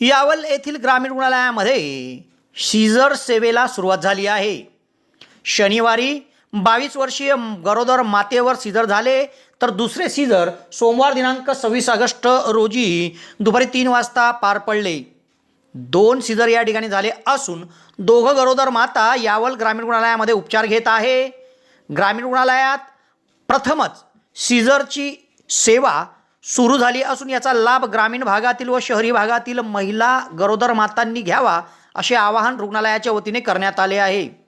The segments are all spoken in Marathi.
यावल येथील ग्रामीण रुग्णालयामध्ये सीझर सेवेला सुरुवात झाली आहे. शनिवारी बावीस वर्षीय गरोदर मातेवर सीझर झाले तर दुसरे सीझर सोमवार दिनांक सव्वीस ऑगस्ट रोजी दुपारी तीन वाजता पार पडले. दोन सीझर या ठिकाणी झाले असून दोघं गरोदर माता यावल ग्रामीण रुग्णालयामध्ये उपचार घेत आहे. ग्रामीण रुग्णालयात प्रथमच सीझरची सेवा सुरू झाली असून याचा लाभ ग्रामीण भागातील व शहरी भागातील महिला गरोदर मातांनी घ्यावा असे आवाहन रुग्णालयाच्या वतीने करण्यात आले आहे.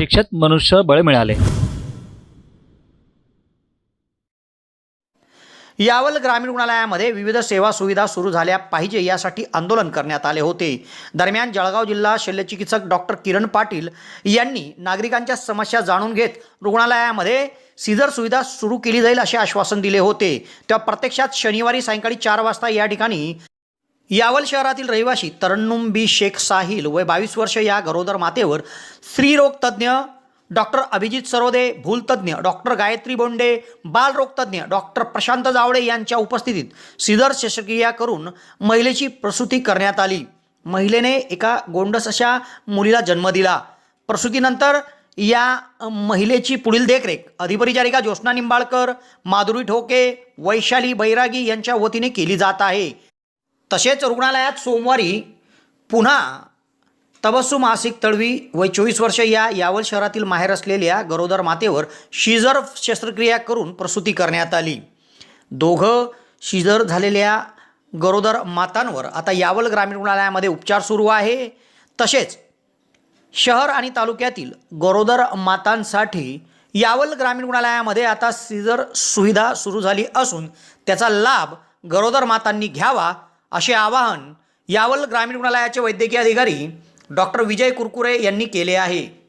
प्रशिक्षित मनुष्यबळ मिळाले. यावल ग्रामीण रुग्णालयामध्ये विविध सेवा सुविधा सुरू झाल्या पाहिजे यासाठी आंदोलन करण्यात आले होते. दरम्यान जळगाव जिल्हा शल्यचिकित्सक डॉक्टर किरण पाटील यांनी नागरिकांच्या समस्या जाणून घेत रुग्णालयामध्ये सीझर सुविधा सुरू केली जाईल असे आश्वासन दिले होते. तेव्हा प्रत्यक्षात शनिवारी सायंकाळी चार वाजता या ठिकाणी यावल शहरातील रहिवासी तरन्नुम बी शेख साहिल वय बावीस वर्ष या गरोदर मातेवर स्त्रीरोग तज्ज्ञ डॉक्टर अभिजित सरोदे भूलतज्ञ डॉक्टर गायत्री बोंडे बालरोगतज्ञ डॉक्टर प्रशांत जावडे यांच्या उपस्थितीत सिदर शस्त्रक्रिया करून महिलेची प्रसूती करण्यात आली. महिलेने एका गोंडस अशा मुलीला जन्म दिला. प्रसूतीनंतर या महिलेची पुढील देखरेख अधिपरिचारिका ज्योत्ना निंबाळकर माधुरी ठोके वैशाली बैरागी यांच्या वतीने केली जात आहे. तसेच रुग्णालयात सोमवारी पुन्हा तबस्सू मासिक तळवी वय चोवीस वर्ष या यावल शहरातील माहेर असलेल्या गरोदर मातेवर शिजर शस्त्रक्रिया करून प्रसूती करण्यात आली. दोघं शिजर झालेल्या गरोदर मातांवर आता यावल ग्रामीण रुग्णालयामध्ये उपचार सुरू आहे. तसेच शहर आणि तालुक्यातील गरोदर मातांसाठी यावल ग्रामीण रुग्णालयामध्ये आता सीझर सुविधा सुरू झाली असून त्याचा लाभ गरोदर मातांनी घ्यावा असे आवाहन यावल ग्रामीण रुग्णालयाचे वैद्यकीय अधिकारी डॉक्टर विजय कुरकुरे यांनी केले आहे.